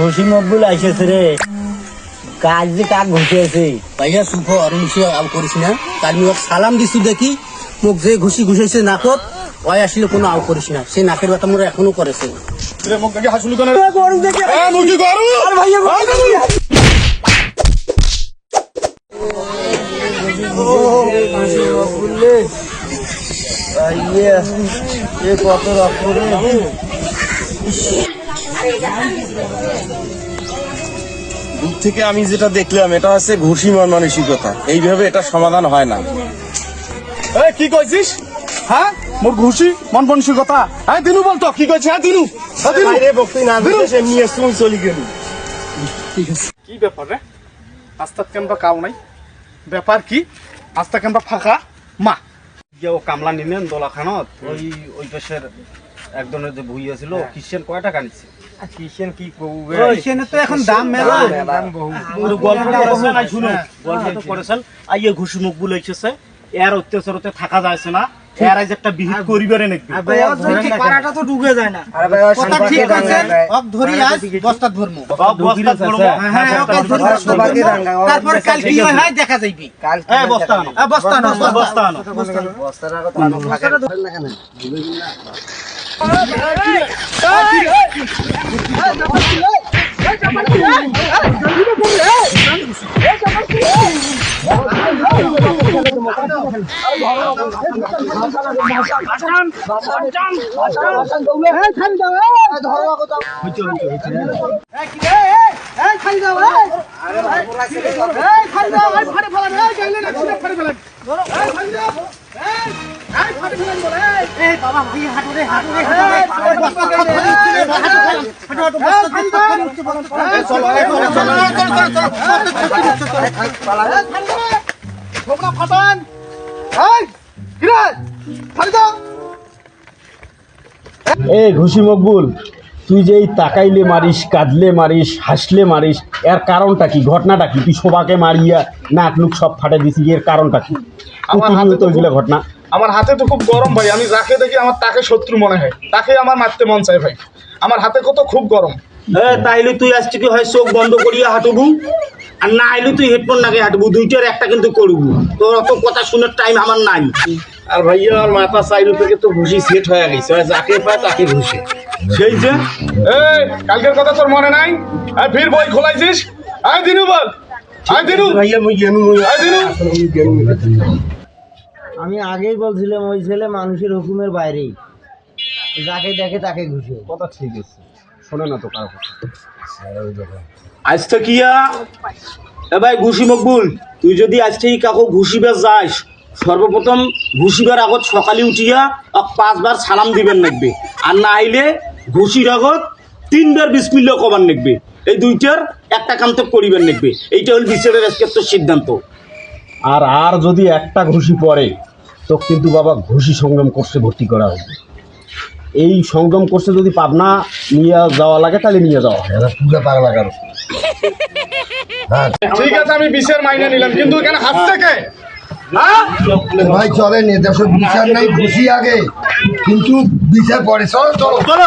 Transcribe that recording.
ঘুষি মকবুল আইসেছে রে। কাজ যে কাক ঘুষিয়েছে ভাইয়া শুভ অরুণিশি আও করিস না। তার সালাম দিছু দেখি মোক যে ঘুষি ঘুষাইছে নাকত ওই আসলে কোনো আও করিস না। সেই নাকের ব্যথা মোর এখনও করেছে। কত রক্ত দূর থেকে আমি যেটা দেখলাম এটা হচ্ছে ঘুষি মন মানসিকতা। এইভাবে এটা সমাধান হয় না। এই কি কইছিস? হ্যাঁ? মোর ঘুষি মন মানসিকতা। হ্যাঁ দিনু বল তো কি কইছিস হ্যাঁ দিনু। হ্যাঁ দিনু। দিনু। কি ব্যাপার রে? আস্তাত কেন বা কাউ নাই? ব্যাপার কি? আস্তা কেন বা ফাঁকা? মা। যে ও কামলা নিলেন দোলাখানত। ওই ওই পাশের একজনের যে ভুই আছিল খ্রিস্টান কয় টাকা নিচ্ছে? খ্রিস্টান কি করবে তো এখন দাম মেলা। গল্পটা করেছেন? আই শুনুন গল্পটা করেছেন? আই ঘুষি মুখ বুলে এসেছে। এর অত্যাচারতে থাকা যাচ্ছে না। এর আজ একটা বিহিত করিবারে নাকি? পাড়াটা তো ঢুকে যায় না। কথা ঠিক আছে অক ধরি আজ বস্তা ধরমু। সব বস্তা করব হ্যাঁ ওকে ধরি বস্তা ধরমু। তারপর কাল কি হয় হয় দেখা যাইবি। এই বস্তা আনো। আ, বস্তা আনো। বস্তা আনো। খালি দাও খালি দাও খালি ফেলান খালি ফেলান ধরো খালি দাও এ ঘুষি মকবুল তুই যে এই তাকাইলে মারিস কাঁদলে মারিস হাসলে মারিস এর কারণটা কি? ঘটনাটা কি? তুই সবাকে মারিয়া নাক নুক সব ফাটে দিছি এর কারণটা কি? আমার হাতে তো ওইগুলো ঘটনা। আমার হাতে তো খুব গরম ভাই আমি যাকে দেখি আমার তাকে শত্রু মনে হয় তাকে আমার মারতে মন চায় ভাই। আমার হাতে কত খুব গরম। এ তাইলে তুই আজ কি হয় চোখ বন্ধ করিয়া হাঁটবু? আর না আইলে তুই হেডফোন লাগে হাঁটবু দুইটার একটা কিন্তু করবু। তোর অত কথা শুনে টাইম আমার নাই। আর ভাইয়া আমার মাথা সাইড থেকে তো ঘুষি সেট হয়ে গেছে আর যাকে পায় তাকে ঘুষে। সেই যে। এই কালকের কথা তোর মনে নাই? আর ফির বই খোলাইছিস? আয় দিনু বল। আয় দিনু। ভাইয়া মুই জানু আয় দিনু। আমি আগেই বলছিলাম ওই ছেলে মানুষের হুকুমের বাইরেই। যাকে দেখে তাকে ঘুষে। কথা ঠিক আছে। শোনে না তো কারও কথা। আজ এ ভাই ঘুষি মকবুল তুই যদি আজ থেকে কাকু ঘুষিবার যাস সর্বপ্রথম ঘুষিবার আগত সকালে উঠিয়া পাঁচবার সালাম দিবেন লাগবে আর না আইলে ঘুষির আগত তিনবার বিসমিল্লা কবার নেকবে। এই দুইটার একটা কাম তো করিবেন নেকবে। এইটা হল বিচারের আজকের তো সিদ্ধান্ত। আর আর যদি একটা ঘুষি পড়ে তো কিন্তু বাবা ঘুষি সংগ্রাম কোর্সে ভর্তি করা হবে এই সংগ্রাম কোর্সে যদি পাবনা নিয়ে যাওয়া লাগে তাহলে নিয়ে যাওয়া হয়। ঠিক আছে আমি বিশের মাইনে নিলাম কিন্তু এখানে হাসছে কে? হ্যাঁ? ভাই চলেন এ দেশের বিচার নাই খুশি আগে। কিন্তু বিচার পরে চলো। চলো।